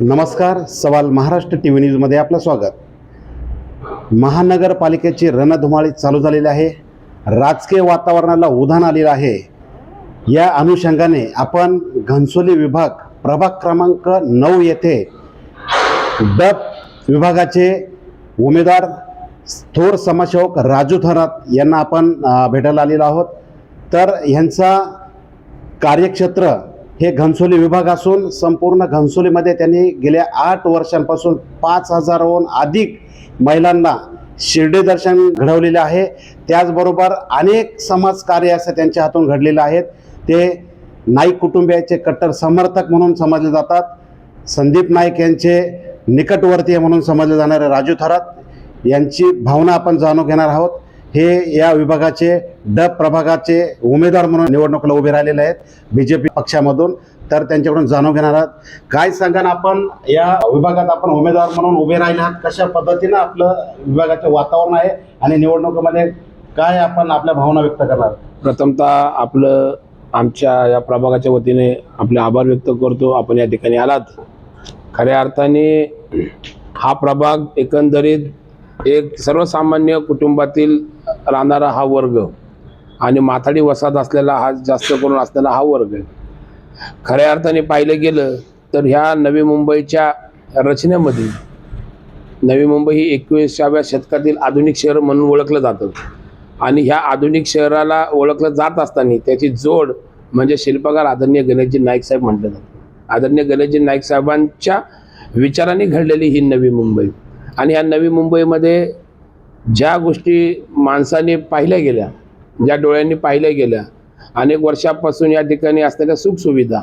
नमस्कार सवाल Maharashtra T V न्यूजमध्ये आपलं स्वागत. महानगरपालिकेची रणधुमाळी चालू झालेली आहे. राजकीय वातावरणाला उधाण आलेलं आहे. या अनुषंगाने आपण घनसोली विभाग प्रभाग क्रमांक नऊ येथे डब विभागाचे उमेदवार थोर समाजसेवक राजू थरात यांना आपण भेटायला आलेलो आहोत. तर ह्यांचा कार्यक्षेत्र हे घनसोली विभाग असून संपूर्ण घनसोलीमध्ये त्यांनी गेल्या आठ वर्षांपासून पाच हजाराहून अधिक महिलांना शिर्डी दर्शन घडवलेले आहे. त्याचबरोबर अनेक समाजकार्य असं त्यांच्या हातून घडलेले आहेत ते नाईक कुटुंबियाचे कट्टर समर्थक म्हणून समजले जातात. संदीप नाईक यांचे निकटवर्तीय म्हणून समजले जाणारे राजू थरात यांची भावना आपण जाणून घेणार आहोत. हे या विभागाचे ड प्रभागाचे उमेदवार म्हणून निवडणुकीला उभे राहिलेले आहेत. B J P पक्षामधून. तर त्यांच्याकडून जाणून घेणार आहात. काय सांगाल आपण? या विभागात आपण उमेदवार म्हणून उभे राहिले आहात कशा पद्धतीनं आपलं विभागाचं वातावरण आहे आणि निवडणुकीमध्ये काय आपण आपल्या भावना व्यक्त करणार? प्रथमतः आपलं आमच्या या प्रभागाच्या वतीने आपले आभार व्यक्त करतो. आपण या ठिकाणी आलात. खऱ्या अर्थाने हा प्रभाग एकंदरीत एक सर्वसामान्य कुटुंबातील राहणारा हा वर्ग आणि माथाडी वसाहत असलेला हा जास्त करून असलेला हा वर्ग आहे. खऱ्या अर्थाने पाहिलं गेलं तर ह्या नवी मुंबईच्या रचनेमध्ये नवी मुंबई ही एकविसाव्या शतकातील आधुनिक शहर म्हणून ओळखलं जातं. आणि ह्या आधुनिक शहराला ओळखलं जात असताना त्याची जोड म्हणजे शिल्पकार आदरणीय गणेशजी नाईक साहेब म्हटलं जातं. आदरणीय गणेशजी नाईक साहेबांच्या विचाराने घडलेली ही नवी मुंबई. आणि ह्या नवी मुंबईमध्ये ज्या गोष्टी माणसाने पाहिल्या गेल्या ज्या डोळ्यांनी पाहिल्या गेल्या अनेक वर्षापासून या ठिकाणी असलेल्या सुखसुविधा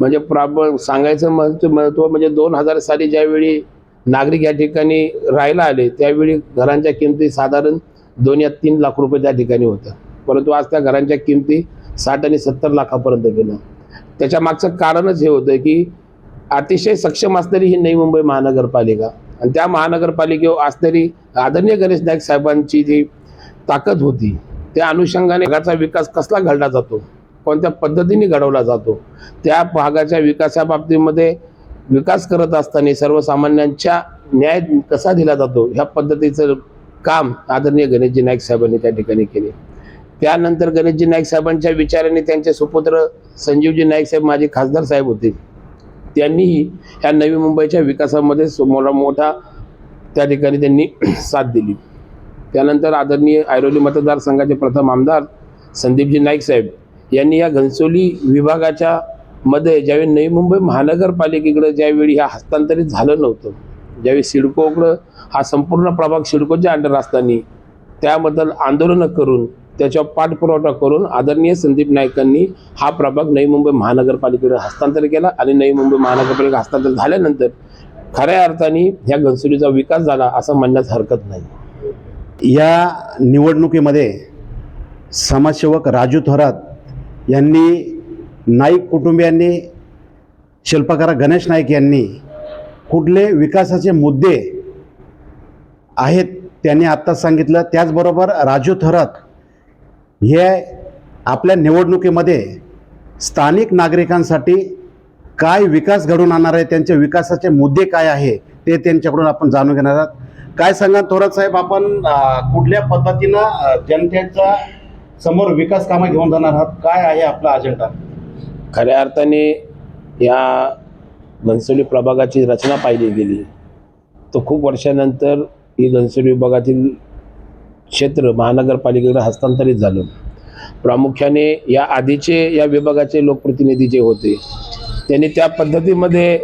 म्हणजे प्राब सांगायचं महत्त्व महत्त्व म्हणजे दोन हजार साली ज्यावेळी नागरिक या ठिकाणी राहायला आले त्यावेळी घरांच्या किमती साधारण दोन या तीन लाख रुपये त्या ठिकाणी होत्या. परंतु आज त्या घरांच्या किमती साठ आणि सत्तर लाखापर्यंत गेल्या. त्याच्या मागचं कारणच हे होतं की अतिशय सक्षम असणारी ही नवी मुंबई महानगरपालिका आणि त्या महानगरपालिकेवर असणारी आदरणीय गणेश नाईक साहेबांची जी ताकद होती त्या अनुषंगाने भागाचा विकास कसला घडला जातो कोणत्या पद्धतीने घडवला जातो त्या भागाच्या विकासाबाबतीमध्ये विकास करत असताना सर्वसामान्यांच्या न्याय कसा दिला जातो ह्या पद्धतीचं काम आदरणीय गणेशजी नाईक साहेबांनी त्या ठिकाणी केले. त्यानंतर गणेशजी नाईक साहेबांच्या विचाराने त्यांचे सुपुत्र संजीवजी नाईक साहेब माझे खासदार साहेब होते. त्यांनीही ह्या नवी मुंबईच्या विकासामध्ये मोठा मोठा त्या ठिकाणी त्यांनी साथ दिली. त्यानंतर आदरणीय ऐरोली मतदारसंघाचे प्रथम आमदार संदीपजी नाईक साहेब यांनी या घनसोली विभागाच्या मध्ये ज्यावेळी नवी मुंबई महानगरपालिकेकडे ज्यावेळी हा हस्तांतरित झालं नव्हतं ज्यावेळी सिडकोकडं हा संपूर्ण प्रभाग सिडकोच्या अंडर असताना त्याबद्दल आंदोलनं करून त्याच्यावर पाठपुरावा करून आदरणीय संदीप नाईकांनी हा प्रभाग नवी मुंबई महानगरपालिकेकडे हस्तांतर केला आणि नवी मुंबई महानगरपालिका हस्तांतर झाल्यानंतर खऱ्या अर्थाने ह्या घनसोलीचा विकास झाला असं म्हणण्यास हरकत नाही. या निवडणुकीमध्ये समाजसेवक राजू थोरात यांनी नाईक कुटुंबियांनी शिल्पकार गणेश नाईक यांनी कुठले विकासाचे मुद्दे आहेत त्यांनी आत्ताच सांगितलं. त्याचबरोबर राजू थोरात हे आपल्या निवडणुकीमध्ये स्थानिक नागरिकांसाठी काय विकास घडून आणणार आहे त्यांचे विकासाचे मुद्दे काय आहे ते त्यांच्याकडून आपण जाणून घेणार आहोत. काय सांगा थोरात साहेब आपण कुठल्या पद्धतीनं जनतेचा समोर विकास कामं घेऊन जाणार आहात? काय आहे आपला अजेंडा खऱ्या अर्थाने या घनसोली प्रभागाची रचना पाहिली गेली. तर खूप वर्षानंतर ही घनसोली विभागातील क्षेत्र महानगरपालिकेकडे हस्तांतरित झालं. प्रामुख्याने या आधीचे या विभागाचे लोकप्रतिनिधी जे होते त्यांनी त्या पद्धतीमध्ये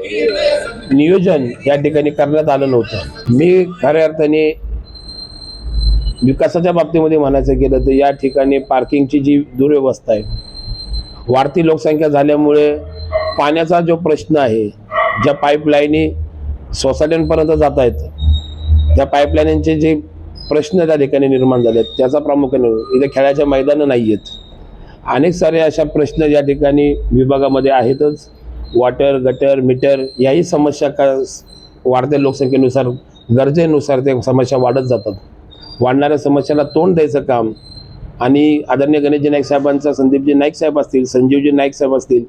नियोजन या ठिकाणी करण्यात आलं नव्हतं. मी खऱ्या अर्थाने विकासाच्या बाबतीमध्ये म्हणायचं गेलं तर या ठिकाणी पार्किंगची जी दुर्व्यवस्था आहे वाढती लोकसंख्या झाल्यामुळे पाण्याचा जो प्रश्न आहे ज्या पाईपलाईनी सोसायट्यांपर्यंत जात आहेत त्या पाईपलाईनचे जे प्रश्न त्या ठिकाणी निर्माण झाले आहेत त्याचा प्रामुख्याने इथे खेळाच्या मैदानं नाही आहेत अनेक सारे अशा प्रश्न या ठिकाणी विभागामध्ये आहेतच. वॉटर गटर मीटर याही समस्या का वाढत्या लोकसंख्येनुसार गरजेनुसार ते समस्या वाढत जातात. वाढणाऱ्या समस्याला तोंड द्यायचं काम आणि आदरणीय गणेशजी नाईक साहेबांचा संदीपजी नाईक साहेब असतील संजीवजी नाईक साहेब असतील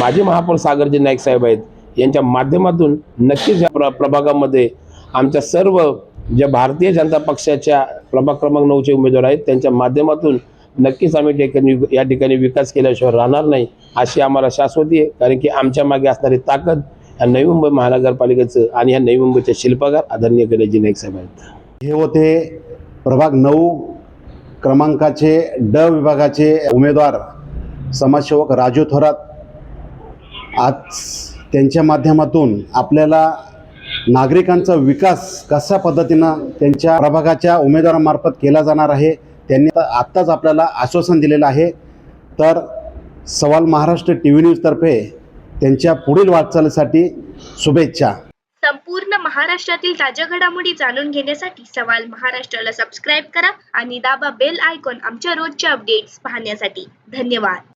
माजी महापौर सागरजी नाईक साहेब आहेत यांच्या माध्यमातून नक्कीच या प्र प्रभागामध्ये आमच्या सर्व ज्या भारतीय जनता पक्षाच्या प्रभाग क्रमांक नऊचे उमेदवार आहेत त्यांच्या माध्यमातून नक्कीच आम्ही ठिकाणी या ठिकाणी विकास केल्याशिवाय राहणार नाही अशी आम्हाला शाश्वती आहे. कारण की आमच्या मागे असणारी ताकद ह्या नवी मुंबई महानगरपालिकेचं आणि ह्या नवी मुंबईचे शिल्पकार आदरणीय गणेशजी नाईक साहेब आहेत. हे होते प्रभाग नऊ क्रमांकाचे ड विभागाचे उमेदवार समाजसेवक राजू थोरात. आज त्यांच्या माध्यमातून आपल्याला नागरिकांचा विकास कशा पद्धतीनं त्यांच्या प्रभागाच्या उमेदवारामार्फत केला जाणार आहे त्यांनी आत्ताच आपल्याला आश्वासन दिलेलं आहे. तर सवाल महाराष्ट्र टी व्ही न्यूजतर्फे त्यांच्या पुढील वाटचालीसाठी शुभेच्छा. संपूर्ण महाराष्ट्रातील ताज्या घडामोडी जाणून घेण्यासाठी सवाल महाराष्ट्राला सबस्क्राईब करा आणि दाबा बेल आयकॉन आमच्या रोजच्या अपडेट्स पाहण्यासाठी. धन्यवाद.